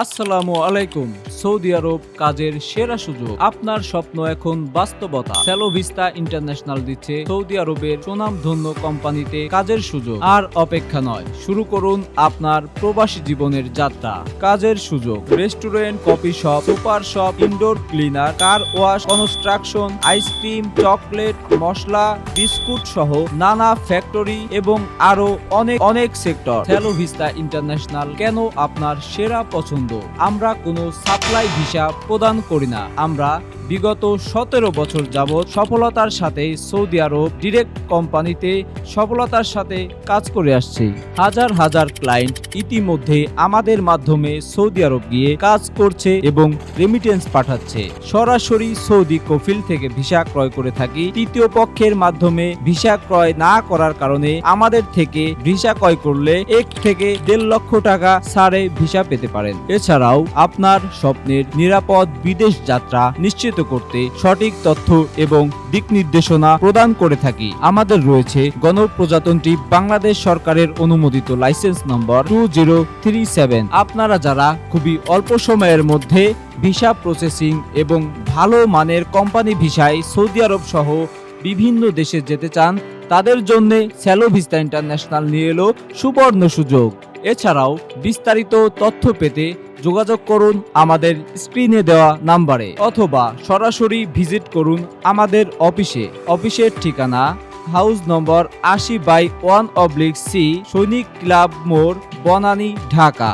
আসসালামু আলাইকুম। সৌদি আরব কাজের সেরা সুযোগ। আপনার স্বপ্ন এখন বাস্তবতা। সেলোভিস্তা ইন্টারন্যাশনাল দিচ্ছে সৌদি আরবের সুনামধন্য কোম্পানিতে কাজের সুযোগ। আর অপেক্ষা নয়, শুরু করুন আপনার প্রবাসী জীবনের যাত্রা। কাজের সুযোগ। Restaurant, coffee shop, super shop, indoor cleaner, car wash, construction ice cream chocolate, মশলা, বিস্কুট সহ নানা ফ্যাক্টরি এবং আরও অনেক অনেক সেক্টর। সেলোভিস্তা ইন্টারন্যাশনাল কেন আপনার সেরা পছন্দ? আমরা কোনো সাপ্লাই ভিসা প্রদান করি না। আমরা বিগত সতেরো বছর যাবৎ সফলতার সাথে সৌদি আরব ডিরেক্ট কোম্পানিতে সফলতার সাথে কাজ করে আসছে। হাজার হাজার ক্লায়েন্ট ইতিমধ্যে আমাদের মাধ্যমে সৌদি আরব গিয়ে কাজ করছে এবং রেমিটেন্স পাঠাচ্ছে। সরাসরি সৌদি কফিল থেকে ভিসা ক্রয় করে থাকি। তৃতীয় পক্ষের মাধ্যমে ভিসা ক্রয় না করার কারণে আমাদের থেকে ভিসা ক্রয় করলে এক থেকে দেড় লক্ষ টাকা ছাড়ে ভিসা পেতে পারেন। এছাড়াও আপনার স্বপ্নের নিরাপদ বিদেশ যাত্রা নিশ্চিত করতে সঠিক তথ্য এবং দিক নির্দেশনা প্রদান করে থাকি। আমাদের রয়েছে গণপ্রজাতন্ত্রী বাংলাদেশ সরকারের অনুমোদিত licence number two zero three seven. আপনারা যারা খুবই অল্প সময়ের মধ্যে ভিসা প্রসেসিং এবং ভালো মানের কোম্পানি ভিসায় সৌদি আরব সহ বিভিন্ন দেশে যেতে চান তাদের জন্য স্যালো ভিস্তা ইন্টারন্যাশনাল নিয়ে এলো সুবর্ণ সুযোগ। এছাড়াও বিস্তারিত তথ্য পেতে যোগাযোগ করুন আমাদের স্ক্রিনে দেওয়া নাম্বারে অথবা সরাসরি ভিজিট করুন আমাদের অফিসে। অফিসের ঠিকানা হাউস নম্বর আশি বাই ওয়ান অবলিক সি সৈনিক ক্লাব মোড় বনানী, ঢাকা।